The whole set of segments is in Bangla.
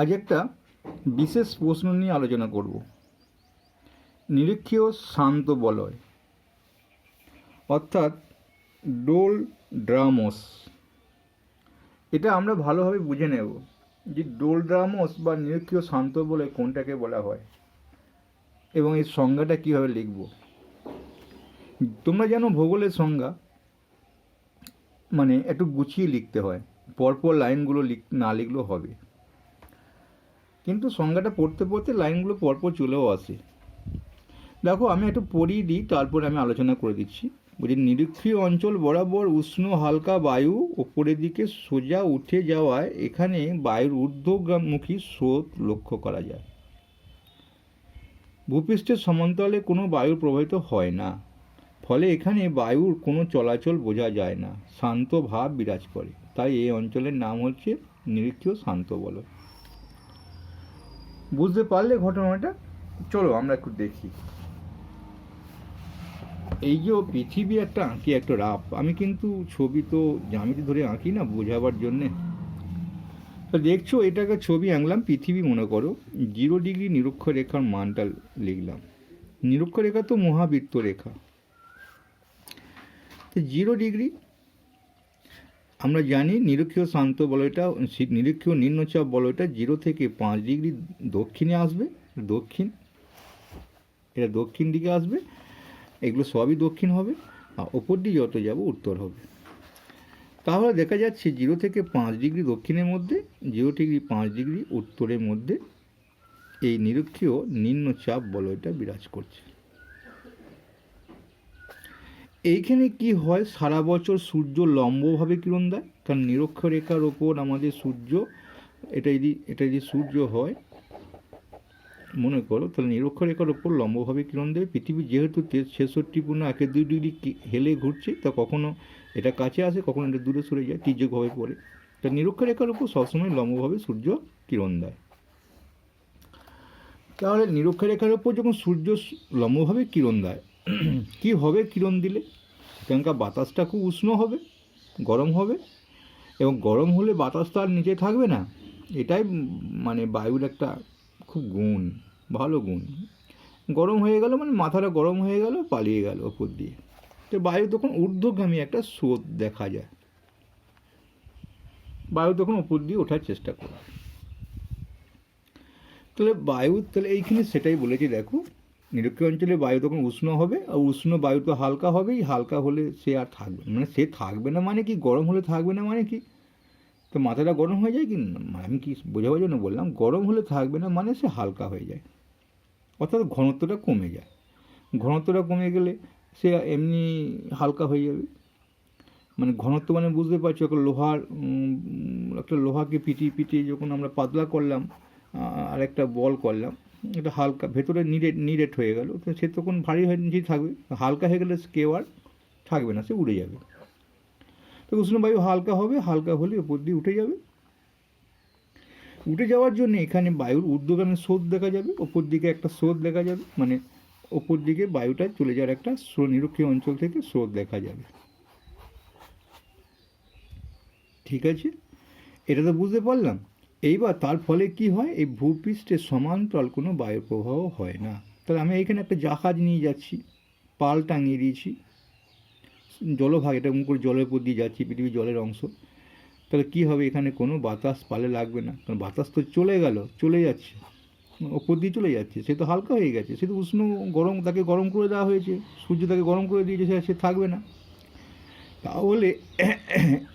আজ একটা বিশেষ প্রশ্ন নিয়ে আলোচনা করব। নিরীক্ষীয় শান্ত বলয়, অর্থাৎ ডোল ড্রামোস। এটা আমরা ভালোভাবে বুঝে নেব যে ডোল ড্রামোস বা নিরীক্ষীয় শান্ত বলে কোনটাকে বলা হয় এবং এর সংজ্ঞাটা কীভাবে লিখব। তোমরা জানো ভূগোলের সংজ্ঞা মানে একটু গুছিয়ে লিখতে হয়, পরপর লাইনগুলো লিখ, না লিখলেও হবে। কিন্তু সংজ্ঞাটা পড়তে পড়তে লাইনগুলো পরপর চলেও আসে। দেখো, আমি একটু পড়িয়ে দিই, তারপর আমি আলোচনা করে দিচ্ছি। বলছি নিরক্ষীয় অঞ্চল বরাবর উষ্ণ, হালকা বায়ু ওপরের দিকে সোজা উঠে যাওয়ায় এখানে বায়ুর ঊর্ধ্বমুখী স্রোত লক্ষ্য করা যায়। ভূপৃষ্ঠের সমান্তরালে কোনো বায়ু প্রবাহিত হয় না। ফলে এখানে বায়ুর কোনো চলাচল বোঝা যায় না। শান্ত ভাব বিরাজ করে। তাই এই অঞ্চলের নাম হচ্ছে নিরীক্ষীয় শান্ত বলো বুঝতে পারলে ঘটনাটা চলো আমরা একটু দেখি। এই যে পৃথিবী একটা আঁকি, একটা রাপ আমি কিন্তু ছবি তো জামিতে ধরে আঁকি না বোঝাবার জন্যে। তো দেখছ, এটাকে ছবি আঁকলাম, পৃথিবী মনে করো। জিরো ডিগ্রি নিরক্ষরেখার মানটা লিখলাম। নিরক্ষরেখা তো মহাবৃত্ত রেখা। তো জিরো ডিগ্রি আমরা জানি নিরক্ষীয় শান্ত বলয়টা নিরক্ষীয় নিম্নচাপ বলয়টা জিরো থেকে পাঁচ ডিগ্রি দক্ষিণে আসবে, দক্ষিণ, এটা দক্ষিণ দিকে আসবে, এগুলো সবই দক্ষিণ হবে, আর ওপর দিয়ে যত যাব উত্তর হবে। তাহলে দেখা যাচ্ছে জিরো থেকে পাঁচ ডিগ্রি দক্ষিণের মধ্যে, জিরো ডিগ্রি পাঁচ ডিগ্রি উত্তরের মধ্যে এই নিরক্ষীয় নিম্নচাপ বলয়টা বিরাজ করছে। এইখানে কি হয়? সারা বছর সূর্য লম্বভাবে কিরণ দেয়? কারণ নিরক্ষরেখার ওপর আমাদের সূর্য এটা যদি এটা যদি সূর্য হয়, মনে করো, তাহলে নিরক্ষরেখার ওপর লম্বভাবে কিরণ দেবে পৃথিবী যেহেতু ছেষট্টি পূর্ণ একে দুই ডিগ্রি হেলে ঘুরছে, তা কখনো এটা কাছে আসে, কখনো এটা দূরে সরে যায়, তির্যকভাবে পড়ে। তা নিরক্ষরেখার উপর সবসময় লম্বভাবে সূর্য কিরণ দেয়। তাহলে নিরক্ষরেখার ওপর যখন সূর্য লম্বভাবে কিরণ দেয় কি হবে কিরণ দিলে? সেখানকার বাতাসটা খুব উষ্ণ হবে, গরম হবে, এবং গরম হলে বাতাস তো আর নিচে থাকবে না। এটাই মানে বায়ুর একটা খুব গুণ, ভালো গুণ। গরম হয়ে গেল মানে মাথাটা গরম হয়ে গেল, পালিয়ে গেল ওপর দিয়ে। তো বায়ু তখন ঊর্ধ্বগামী একটা স্রোত দেখা যায়। বায়ু তখন ওপর দিয়ে ওঠার চেষ্টা করে। তাহলে বায়ু, তাহলে এইখানে সেটাই বলেছি, দেখো। নিরক্ষীয় অঞ্চলে বায়ু তখন উষ্ণ হবে, আর উষ্ণ বায়ু তো হালকা হবেই, হালকা হলে সে আর থাকবে। মানে সে থাকবে না মানে কি? গরম হলে থাকবে না মানে কি? তো মাথাটা গরম হয়ে যায় কি? আমি কি বোঝাবার জন্য বললাম, গরম হলে থাকবে না মানে সে হালকা হয়ে যায়। অর্থাৎ ঘনত্বটা কমে যায়। ঘনত্বটা কমে গেলে সে এমনি হালকা হয়ে যাবে। মানে ঘনত্ব মানে বুঝতে পারছ, একটা লোহার একটা লোহাকে পিটিয়ে পিটিয়ে যখন আমরা পাতলা করলাম আর একটা বল করলাম এটা হালকা, ভেতরে নিরেট নিরেট হয়ে গেল। তো সে তখন ভারী হয়ে নিচেই থাকবে। হালকা হয়ে গেলে কেউ আর থাকবে না, সে উড়ে যাবে। তো উষ্ণবায়ু হালকা হবে, হালকা হলে উপর দিয়ে উঠে যাবে। উঠে যাওয়ার জন্য এখানে বায়ুর ঊর্ধ্বগামী স্রোত দেখা যাবে, ওপর দিকে একটা স্রোত দেখা যাবে মানে ওপর দিকে বায়ুটা চলে যাওয়ার একটা নিরক্ষীয় অঞ্চল থেকে স্রোত দেখা যাবে। ঠিক আছে? এটা তো বুঝতে পারলাম। এইবার তার ফলে কি হয়? এই ভূপৃষ্ঠের সমান্তরাল কোনো বায়ু প্রবাহ হয় না। তাহলে আমি এখানে একটা জাহাজ নিয়ে যাচ্ছি, পাল টাঙিয়ে দিয়েছি। জলভাগ, এটা করে জলের উপর দিয়ে যাচ্ছি, পৃথিবীর জলের অংশ। তাহলে কী হবে? এখানে কোনো বাতাস পালে লাগবে না। কারণ বাতাস তো চলে গেল, চলে যাচ্ছে। ওপর দিয়ে চলে যাচ্ছে। সে তো হালকা হয়ে গেছে। সে তো উষ্ণ গরম, তাকে গরম করে দেওয়া হয়েছে। সূর্য তাকে গরম করে দিয়েছে, সে সে থাকবে না। তাহলে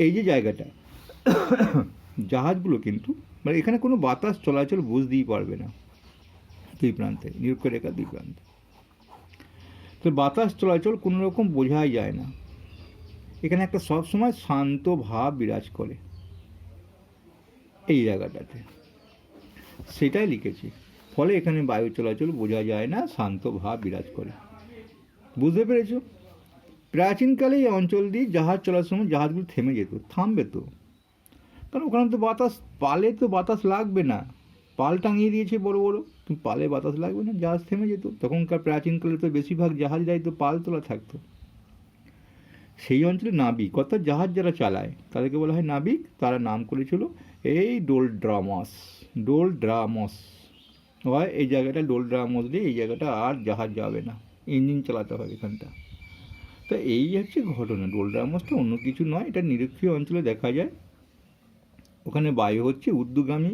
এই যে জায়গাটা, জাহাজগুলো কিন্তু মানে এখানে কোনো বাতাস, চলাচল বুঝতেই পারবে না দুই প্রান্তে নিরক্ষরেখা দুই প্রান্তে। তো বাতাস, চলাচল কোনো রকম বোঝাই যায় না। এখানে একটা সবসময় শান্ত ভাব বিরাজ করে এই জায়গাটাতে। সেটাই লিখেছি। ফলে এখানে বায়ু চলাচল বোঝা যায় না, শান্ত ভাব বিরাজ করে। বুঝতে পেরেছ? প্রাচীনকালে এই অঞ্চল দিয়ে জাহাজ চলার সময় জাহাজগুলো থেমে যেত, থামবে তো। কারণ ওখানে তো বাতাস, পালে তো বাতাস লাগবে না। পাল টাঙিয়ে দিয়েছে বড় বড়, কিন্তু পালে বাতাস লাগবে না, জাহাজ থেমে যেত। তখনকার প্রাচীনকালে তো বেশিরভাগ জাহাজরাই তো পাল তোলা থাকতো। সেই অঞ্চলে নাবিক, অর্থাৎ জাহাজ যারা চালায়, তাদেরকে বলা হয় নাবিক। তারা নাম করেছিল এই ডোল ড্রামস ডোল ড্রামস হয়, এই জায়গাটা ডোল ড্রামস দিয়ে, এই জায়গাটা আর জাহাজ যাবে না। ইঞ্জিন চালাতে হবে এখানটা। তো এই হচ্ছে ঘটনা। ডোল ড্রামসটা অন্য কিছু নয়, এটা নিরক্ষীয় অঞ্চলে দেখা যায়। ওখানে বায়ু হচ্ছে ঊর্ধ্বগামী।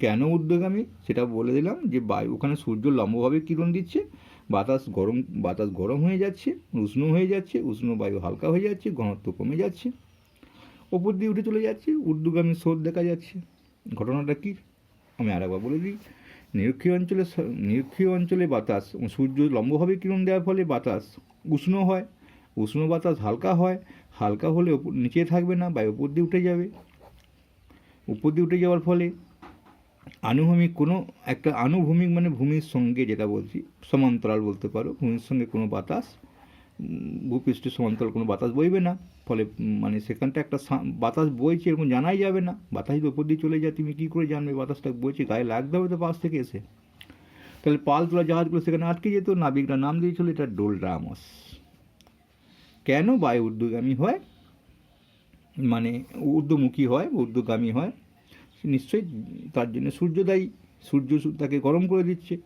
কেন ঊর্ধ্বগামী? সেটা বলে দিলাম যে বায়ু, ওখানে সূর্য লম্বভাবে কিরণ দিচ্ছে, বাতাস গরম বাতাস গরম হয়ে যাচ্ছে, উষ্ণ হয়ে যাচ্ছে, উষ্ণ বায়ু হালকা হয়ে যাচ্ছে, ঘনত্ব কমে যাচ্ছে। ওপর দিয়ে উঠে চলে যাচ্ছে, ঊর্ধ্বগামী স্রোত দেখা যাচ্ছে। ঘটনাটা কী? আমি আরেকবার বলে দিই। নিরক্ষীয় অঞ্চলে নিরক্ষীয় অঞ্চলে বাতাস, সূর্য লম্বভাবে কিরণ দেওয়ার ফলে বাতাস উষ্ণ হয়। উষ্ণ বাতাস হালকা হয়, হালকা হলে নিচে থাকবে না বা উপর দিয়ে উঠে যাবে। উপর দিয়ে উঠে যাওয়ার ফলে আনুভূমিক কোনো, একটা আনুভূমিক মানে ভূমির সঙ্গে যেটা বলছি, সমান্তরাল বলতে পারো, ভূমির সঙ্গে কোনো বাতাস ভূপৃষ্ঠের সমান্তরাল কোনো বাতাস বইবে না, ফলে মানে সেখানটা একটা বাতাস বইছে এরকম জানাই যাবে না, বাতাস যদি ওপর দিয়ে চলে যায়, তুমি কী করে জানবে বাতাসটা বইছে, গায়ে লাগতে হবে তো পাশ থেকে এসে। তাহলে পাল তোলা জাহাজগুলো সেখানে আটকে যেত, নাবিকরা নাম দিয়েছিল, এটা ডোলড্রামস কেন বায়ু ঊর্ধ্বগামী হয়? মানে ঊর্ধ্বমুখী হয়, ঊর্ধ্বগামী হয়, নিশ্চয়ই তার জন্য সূর্য দায়ী সূর্য তাকে গরম করে দিচ্ছে।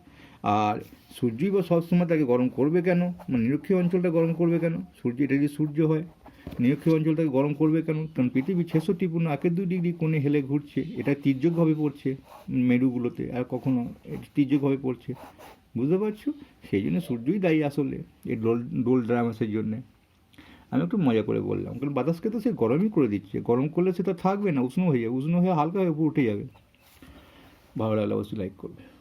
আর সূর্যই বা সবসময় তাকে গরম করবে কেন? মানে নিরক্ষীয় অঞ্চলটা গরম করবে কেন? সূর্য, এটা যদি সূর্য হয়, নিরক্ষীয় অঞ্চলটাকে গরম করবে কেন? কারণ পৃথিবী ছেষট্টি পূর্ণ একের দুই ডিগ্রি কোণে হেলে ঘুরছে, এটা তির্যকভাবে পড়ছে মেরুগুলোতে, আর কখনো এটা তির্যকভাবে পড়ছে। বুঝতে পারছ? সেই জন্য সূর্যই দায়ী আসলে, এই ডোল ডোল ড্রামাসের জন্যে। আমি একটু মজা করে বললাম। কারণ বাতাসকে তো সে গরমই করে দিচ্ছে। গরম করলে সেটা থাকবে না, উষ্ণ হয়ে যাবে। উষ্ণ হয়ে হালকা হয়ে উঠে যাবে। ভালো লাগলে অবশ্যই লাইক করবে।